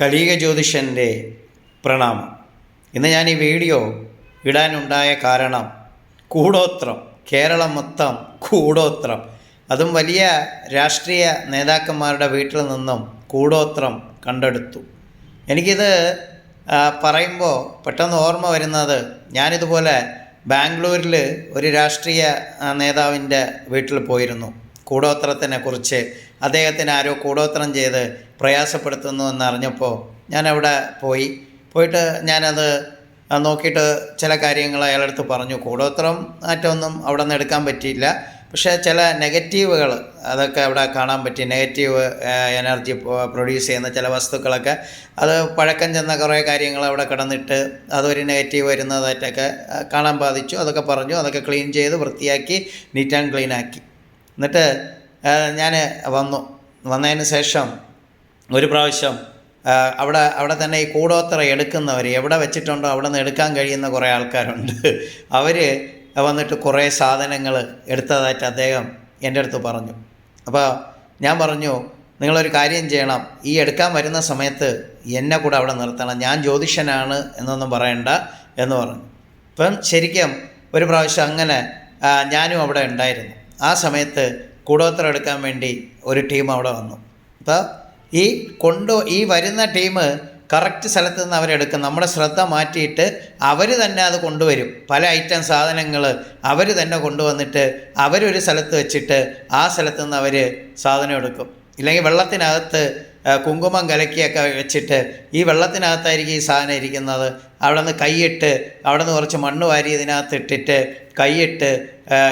കലീക ജ്യോതിഷന്റെ പ്രണാമം. ഇന്ന് ഞാൻ ഈ വീഡിയോ ഇടാനുണ്ടായ കാരണം കൂടോത്രം. കേരളം മൊത്തം കൂടോത്രം. അതും വലിയ രാഷ്ട്രീയ നേതാക്കന്മാരുടെ വീട്ടിൽ നിന്നും കൂടോത്രം കണ്ടെടുത്തു. എനിക്കിത് പറയുമ്പോൾ പെട്ടെന്ന് ഓർമ്മ വരുന്നത് ഞാനിതുപോലെ ബാംഗ്ലൂരിൽ ഒരു രാഷ്ട്രീയ നേതാവിന്റെ വീട്ടിൽ പോയിരുന്നു. കൂടോത്രത്തിനെ കുറിച്ച് അദ്ദേഹത്തിന് ആരോ കൂടോത്രം ചെയ്ത് പ്രയാസപ്പെടുത്തുന്നു എന്നറിഞ്ഞപ്പോൾ അവിടെ പോയി. പോയിട്ട് ഞാനത് നോക്കിയിട്ട് ചില കാര്യങ്ങൾ അയാളടുത്ത് പറഞ്ഞു. കൂടോത്രം മറ്റൊന്നും അവിടെ നിന്ന് എടുക്കാൻ പറ്റിയില്ല. പക്ഷേ ചില നെഗറ്റീവുകൾ അതൊക്കെ അവിടെ കാണാൻ പറ്റി. നെഗറ്റീവ് എനർജി പ്രൊഡ്യൂസ് ചെയ്യുന്ന ചില വസ്തുക്കളൊക്കെ. അത് പഴക്കം ചെന്ന കുറേ കാര്യങ്ങൾ അവിടെ കിടന്നിട്ട് അതൊരു നെഗറ്റീവ് വരുന്നതായിട്ടൊക്കെ കാണാൻ ബാധിച്ചു. അതൊക്കെ പറഞ്ഞു. അതൊക്കെ ക്ലീൻ ചെയ്ത് വൃത്തിയാക്കി നീറ്റ് ആൻഡ് ക്ലീൻ ആക്കി. എന്നിട്ട് ഞാൻ വന്നു. വന്നതിന് ശേഷം ഒരു പ്രാവശ്യം അവിടെ അവിടെ തന്നെ ഈ കൂടോത്ര എടുക്കുന്നവർ എവിടെ വെച്ചിട്ടുണ്ടോ അവിടെ നിന്ന് എടുക്കാൻ കഴിയുന്ന കുറേ ആൾക്കാരുണ്ട്. അവർ വന്നിട്ട് കുറേ സാധനങ്ങൾ എടുത്തതായിട്ട് അദ്ദേഹം എന്റെ അടുത്ത് പറഞ്ഞു. അപ്പോൾ ഞാൻ പറഞ്ഞു നിങ്ങളൊരു കാര്യം ചെയ്യണം. ഈ എടുക്കാൻ വരുന്ന സമയത്ത് എന്നെ കൂടെ അവിടെ നിർത്തണം. ഞാൻ ജ്യോതിഷനാണ് എന്നൊന്നും പറയണ്ട എന്ന് പറഞ്ഞു. ഇപ്പം ശരിക്കും ഒരു പ്രാവശ്യം അങ്ങനെ ഞാനും അവിടെ ഉണ്ടായിരുന്നു. ആ സമയത്ത് കൂടോത്രം എടുക്കാൻ വേണ്ടി ഒരു ടീം അവിടെ വന്നു. അപ്പോൾ ഈ കൊണ്ടോ ഈ വരുന്ന ടീം കറക്റ്റ് സ്ഥലത്ത് നിന്ന് അവരെടുക്കും നമ്മുടെ ശ്രദ്ധ മാറ്റിയിട്ട് അവർ തന്നെ അത് കൊണ്ടുവരും. പല ഐറ്റം സാധനങ്ങൾ അവർ തന്നെ കൊണ്ടുവന്നിട്ട് അവരൊരു സ്ഥലത്ത് വെച്ചിട്ട് ആ സ്ഥലത്ത് നിന്ന് അവർ സാധനം എടുക്കും. ഇല്ലെങ്കിൽ വെള്ളത്തിനകത്ത് കുങ്കുമം കലക്കിയൊക്കെ വെച്ചിട്ട് ഈ വെള്ളത്തിനകത്തായിരിക്കും ഈ സാധനം ഇരിക്കുന്നത്. അവിടെ നിന്ന് കൈയിട്ട് അവിടെ നിന്ന് കുറച്ച് മണ്ണ് വാരി ഇതിനകത്ത് ഇട്ടിട്ട് കൈയിട്ട്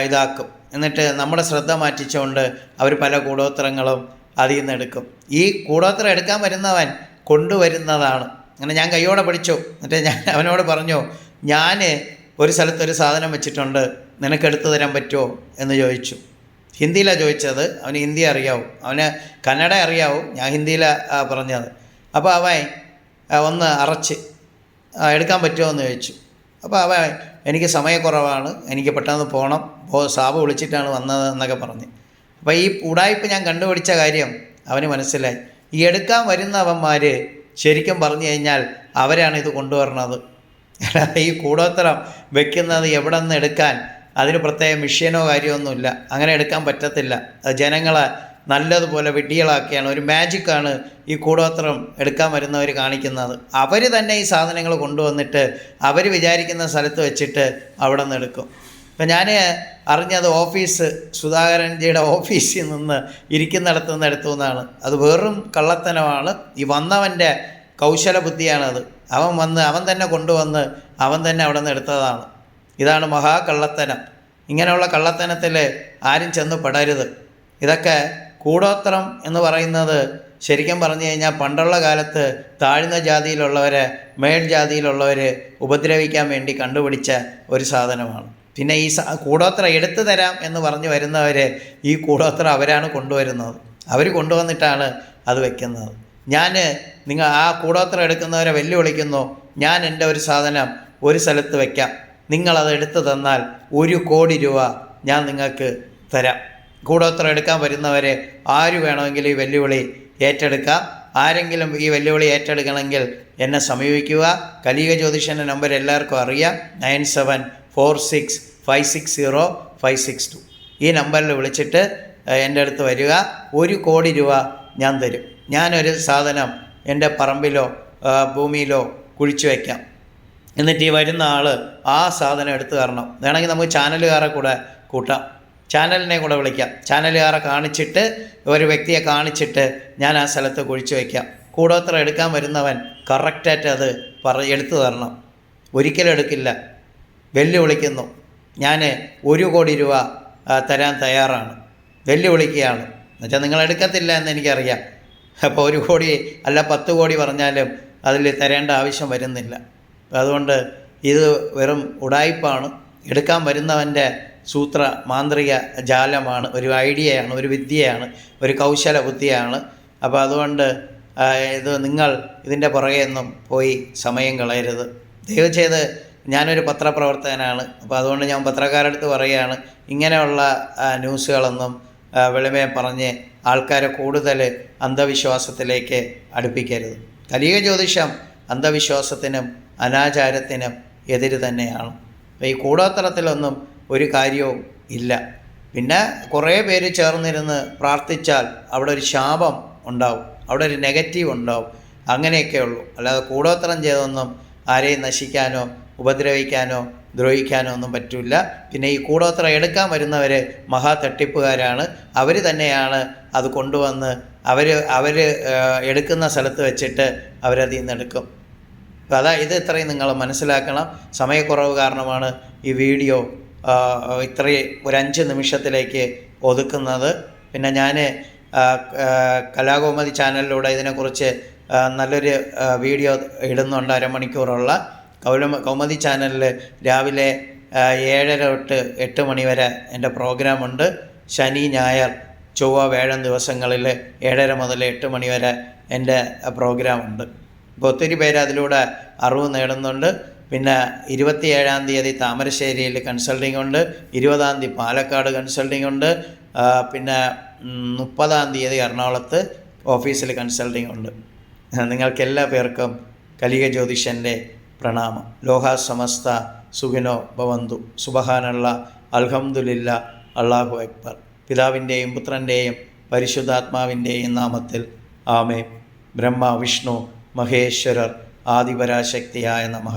ഇതാക്കും. എന്നിട്ട് നമ്മുടെ ശ്രദ്ധ മാറ്റിച്ചുകൊണ്ട് അവർ പല കൂടോത്രങ്ങളും അതിൽ നിന്ന് എടുക്കും. ഈ കൂടോത്രം എടുക്കാൻ വരുന്നവൻ കൊണ്ടുവരുന്നതാണ്. അങ്ങനെ ഞാൻ കൈയോടെ പിടിച്ചു എന്നിട്ട് ഞാൻ അവനോട് പറഞ്ഞു ഞാൻ ഒരു സ്ഥലത്തൊരു സാധനം വെച്ചിട്ടുണ്ട്. നിനക്ക് എടുത്തു തരാൻ പറ്റുമോ? എന്ന് ചോദിച്ചു. ഹിന്ദിയിലാണ് ചോദിച്ചത്. അവന് ഹിന്ദി അറിയാവും. അവന് കന്നഡ അറിയാവും. ഞാൻ ഹിന്ദിയിലാണ് പറഞ്ഞത്. അപ്പോൾ അവൻ ഒന്ന് അറച്ച് എടുക്കാൻ പറ്റുമോ എന്ന് ചോദിച്ചു. അപ്പോൾ അവ എനിക്ക് സമയക്കുറവാണ് എനിക്ക് പെട്ടെന്ന് പോകണം സാബ് വിളിച്ചിട്ടാണ് വന്നത് എന്നൊക്കെ പറഞ്ഞ്. അപ്പോൾ ഈ ഉടായ്പ ഞാൻ കണ്ടുപിടിച്ച കാര്യം അവന് മനസ്സിലായി. ഈ എടുക്കാൻ വരുന്ന അവന്മാർ ശരിക്കും പറഞ്ഞു കഴിഞ്ഞാൽ അവരാണ് ഇത് കൊണ്ടുവരണത്. ഈ കൂടോത്തരം വെക്കുന്നത് എവിടെ നിന്ന് എടുക്കാൻ? അതിന് പ്രത്യേക മിഷ്യനോ കാര്യമൊന്നുമില്ല. അങ്ങനെ എടുക്കാൻ പറ്റത്തില്ല. ജനങ്ങളെ നല്ലതുപോലെ വിഡ്ഢികളാക്കിയാണ് ഒരു മാജിക്കാണ് ഈ കൂടോത്രം എടുക്കാൻ വരുന്നവർ കാണിക്കുന്നത്. അവർ തന്നെ ഈ സാധനങ്ങൾ കൊണ്ടുവന്നിട്ട് അവർ വിചാരിക്കുന്ന സ്ഥലത്ത് വെച്ചിട്ട് അവിടെ നിന്ന് എടുക്കും. ഇപ്പം ഞാൻ അറിഞ്ഞത് ഓഫീസ് സുധാകരൻജിയുടെ ഓഫീസിൽ നിന്ന് ഇരിക്കുന്നിടത്ത് നിന്ന് എടുത്തു എന്നാണ്. അത് വെറും കള്ളത്തനമാണ്. ഈ വന്നവന്റെ കൗശല ബുദ്ധിയാണത്. അവൻ വന്ന് അവൻ തന്നെ കൊണ്ടുവന്ന് അവൻ തന്നെ അവിടെ നിന്ന് എടുത്തതാണ്. ഇതാണ് മഹാകള്ളത്തനം. ഇങ്ങനെയുള്ള കള്ളത്തനത്തിൽ ആരും ചെന്ന് പെടരുത്. ഇതൊക്കെ കൂടോത്രം എന്ന് പറയുന്നത് ശരിക്കും പറഞ്ഞു കഴിഞ്ഞാൽ പണ്ടുള്ള കാലത്ത് താഴ്ന്ന ജാതിയിലുള്ളവരെ മേൽ ജാതിയിലുള്ളവർ ഉപദ്രവിക്കാൻ വേണ്ടി കണ്ടുപിടിച്ച ഒരു സാധനമാണ്. പിന്നെ ഈ കൂടോത്രം എടുത്തു തരാം എന്ന് പറഞ്ഞു വരുന്നവർ ഈ കൂടോത്ര അവരാണ് കൊണ്ടുവരുന്നത്. അവർ കൊണ്ടുവന്നിട്ടാണ് അത് വെക്കുന്നത്. ഞാൻ നിങ്ങൾ ആ കൂടോത്രം എടുക്കുന്നവരെ വെല്ലുവിളിക്കുന്നു. ഞാൻ എന്റെ ഒരു സാധനം ഒരു സ്ഥലത്ത് വയ്ക്കാം നിങ്ങളത് എടുത്തു തന്നാൽ ഒരു കോടി രൂപ ഞാൻ നിങ്ങൾക്ക് തരാം. കൂടോത്രം എടുക്കാൻ വരുന്നവരെ ആര് വേണമെങ്കിലും ഈ വെല്ലുവിളി ഏറ്റെടുക്കാം? ആരെങ്കിലും ഈ വെല്ലുവിളി ഏറ്റെടുക്കണമെങ്കിൽ എന്നെ സമീപിക്കുക. കലിക ജ്യോതിഷന്റെ നമ്പർ എല്ലാവർക്കും അറിയാം. Nine seven four six five six zero five six two ഈ നമ്പറിൽ വിളിച്ചിട്ട് എന്റെ അടുത്ത് വരിക. ഒരു കോടി രൂപ ഞാൻ തരും. ഞാനൊരു സാധനം എന്റെ പറമ്പിലോ ഭൂമിയിലോ കുഴിച്ചു വയ്ക്കാം എന്നിട്ട് ഈ വരുന്ന ആൾ ആ സാധനം എടുത്തു തരണം. വേണമെങ്കിൽ നമുക്ക് ചാനലുകാരെ കൂടെ കൂട്ടാം. ചാനലിനെ കൂടെ വിളിക്കാം. ചാനലുകാരെ കാണിച്ചിട്ട് ഒരു വ്യക്തിയെ കാണിച്ചിട്ട് ഞാൻ ആ സ്ഥലത്ത് കുഴിച്ചു വയ്ക്കാം. കൂടോത്രം എടുക്കാൻ വരുന്നവൻ കറക്റ്റായിട്ട് അത് പറ എടുത്തു തരണം. ഒരിക്കലും എടുക്കില്ല. വെല്ലുവിളിക്കുന്നു. ഞാൻ ഒരു കോടി രൂപ തരാൻ തയ്യാറാണ്. വെല്ലുവിളിക്കുകയാണ്. എന്നുവെച്ചാൽ നിങ്ങൾ എടുക്കത്തില്ല എന്ന് എനിക്കറിയാം. അപ്പോൾ ഒരു കോടി അല്ല പത്ത് കോടി പറഞ്ഞാലും അതിൽ തരേണ്ട ആവശ്യം വരുന്നില്ല. അതുകൊണ്ട് ഇത് വെറും ഉടായ്പാണ് എടുക്കാൻ വരുന്നവന്റെ സൂത്ര മാന്ത്രിക ജാലമാണ് ഒരു ഐഡിയയാണ് ഒരു വിദ്യയാണ് ഒരു കൗശല ബുദ്ധിയാണ്. അപ്പോൾ അതുകൊണ്ട് ഇത് നിങ്ങൾ ഇതിന്റെ പുറകെയൊന്നും പോയി സമയം കളയരുത്. ദയവ് ചെയ്ത് ഞാനൊരു പത്രപ്രവർത്തകനാണ്. അപ്പോൾ അതുകൊണ്ട് ഞാൻ പത്രക്കാരുടെ അടുത്ത് പറയുകയാണ് ഇങ്ങനെയുള്ള ന്യൂസുകളൊന്നും വെളിമയെ പറഞ്ഞ് ആൾക്കാരെ കൂടുതൽ അന്ധവിശ്വാസത്തിലേക്ക് അടുപ്പിക്കരുത്. കലിക ജ്യോതിഷം അന്ധവിശ്വാസത്തിനും അനാചാരത്തിനും എതിര് തന്നെയാണ്. ഈ കൂടോത്രത്തിലൊന്നും ഒരു കാര്യവും ഇല്ല. പിന്നെ കുറേ പേര് ചേർന്നിരുന്ന് പ്രാർത്ഥിച്ചാൽ അവിടെ ഒരു ശാപം ഉണ്ടാവും. അവിടെ ഒരു നെഗറ്റീവ് ഉണ്ടാവും. അങ്ങനെയൊക്കെ ഉള്ളൂ. അല്ലാതെ കൂടോത്രം ചെയ്തൊന്നും ആരെയും നശിക്കാനോ ഉപദ്രവിക്കാനോ ദ്രോഹിക്കാനോ ഒന്നും പറ്റില്ല. പിന്നെ ഈ കൂടോത്രം എടുക്കാൻ വരുന്നവർ മഹാ തട്ടിപ്പുകാരാണ്. അവർ തന്നെയാണ് അത് കൊണ്ടുവന്ന് അവർ അവർ എടുക്കുന്ന സ്ഥലത്ത് വെച്ചിട്ട് അവരതിൽ നിന്ന് എടുക്കും. അപ്പോൾ അതാ ഇത് ഇത്രയും നിങ്ങൾ മനസ്സിലാക്കണം. സമയക്കുറവ് കാരണമാണ് ഈ വീഡിയോ ഇത്രയും ഒരു അഞ്ച് നിമിഷത്തിലേക്ക് ഒതുക്കുന്നത്. പിന്നെ ഞാൻ കലാകൗമതി ചാനലിലൂടെ ഇതിനെക്കുറിച്ച് നല്ലൊരു വീഡിയോ ഇടുന്നുണ്ട് അരമണിക്കൂറുള്ള. കൗലമ കൗമതി ചാനലിൽ രാവിലെ ഏഴര തൊട്ട് എട്ട് മണി വരെ എന്റെ പ്രോഗ്രാമുണ്ട്. ശനി ഞായർ ചൊവ്വ വേഴം ദിവസങ്ങളിൽ ഏഴര മുതൽ എട്ട് മണി വരെ എന്റെ പ്രോഗ്രാമുണ്ട്. ഇപ്പോൾ ഒത്തിരി പേര് അതിലൂടെ അറിവ് നേടുന്നുണ്ട്. പിന്നെ ഇരുപത്തിയേഴാം തീയതി താമരശ്ശേരിയിൽ കൺസൾട്ടിംഗ് ഉണ്ട് ഇരുപതാം തീയതി പാലക്കാട് കൺസൾട്ടിംഗ് ഉണ്ട് പിന്നെ മുപ്പതാം തീയതി എറണാകുളത്ത് ഓഫീസിൽ കൺസൾട്ടിംഗ് ഉണ്ട്. നിങ്ങൾക്ക് എല്ലാ പേർക്കും കലിക ജ്യോതിഷന്റെ പ്രണാമം. ലോഹാ സമസ്ത സുഖിനോ ഭവന്തു. സുബഹാനുള്ള അൽഹംദുലില്ല അള്ളാഹു അക്ബർ. പിതാവിന്റെയും പുത്രന്റെയും പരിശുദ്ധാത്മാവിന്റെയും നാമത്തിൽ ആമേ ബ്രഹ്മ വിഷ്ണു മഹേശ്വരർ ആദിപരാശക്തിയായ നമഃ.